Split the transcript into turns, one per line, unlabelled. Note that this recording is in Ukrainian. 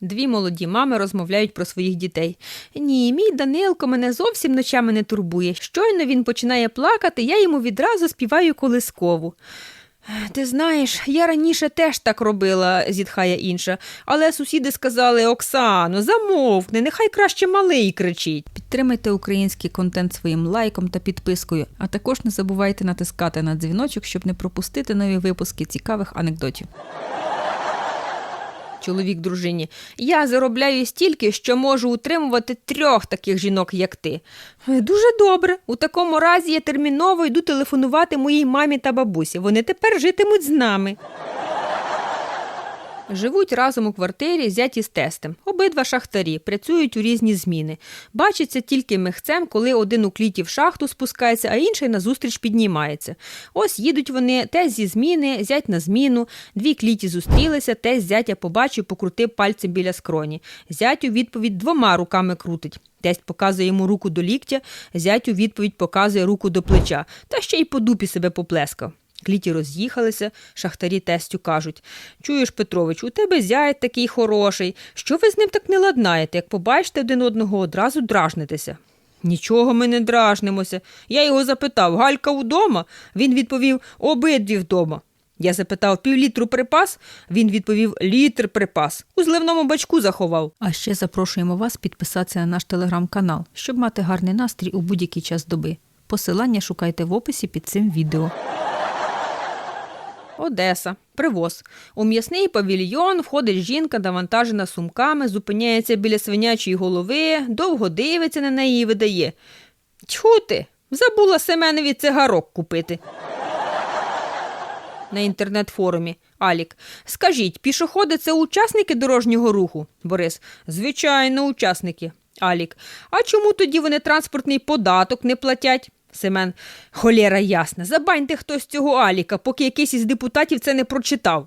Дві молоді мами розмовляють про своїх дітей. Ні, мій Данилко мене зовсім ночами не турбує. Щойно він починає плакати, я йому відразу співаю колискову. Ти знаєш, я раніше теж так робила, зітхає інша, але сусіди сказали Оксано, замовкни, нехай краще малий кричить. Підтримайте український контент своїм лайком та підпискою, а також не забувайте натискати на дзвіночок, щоб не пропустити нові випуски цікавих анекдотів. Чоловік дружині. Я заробляю стільки, що можу утримувати трьох таких жінок, як ти. «Е, Дуже добре. У такому разі я терміново йду телефонувати моїй мамі та бабусі. Вони тепер житимуть з нами. Живуть разом у квартирі зяті з тестем. Обидва шахтарі працюють у різні зміни. Бачаться тільки михцем, коли один у кліті в шахту спускається, а інший назустріч піднімається. Ось їдуть вони, тесть зі зміни, зять на зміну. Дві кліті зустрілися, тесть зятя побачив, покрутив пальцем біля скроні. Зять у відповідь двома руками крутить. Тесть показує йому руку до ліктя, зять у відповідь показує руку до плеча, та ще й по дупі себе поплескав. Кліті роз'їхалися, шахтарі тестю кажуть Чуєш, Петрович, у тебе зять такий хороший. Що ви з ним так не ладнаєте? Як побачите один одного, одразу дражнитеся. Нічого ми не дражнимося. Я його запитав Галька вдома? Він відповів обидві вдома. Я запитав півлітру припас, він відповів літр припас. У зливному бачку заховав. А ще запрошуємо вас підписатися на наш телеграм-канал, щоб мати гарний настрій у будь-який час доби. Посилання шукайте в описі під цим відео. Одеса. Привоз. У м'ясний павільйон входить жінка, навантажена сумками, зупиняється біля свинячої голови, довго дивиться на неї і видає. Тьху ти, забула Семенові цигарок купити. На інтернет-форумі. Алік. Скажіть, пішоходи це учасники дорожнього руху? Борис. Звичайно, учасники. Алік. А чому тоді вони транспортний податок не платять? Семен. Холєра ясна. Забаньте хтось цього Аліка, поки якийсь із депутатів це не прочитав.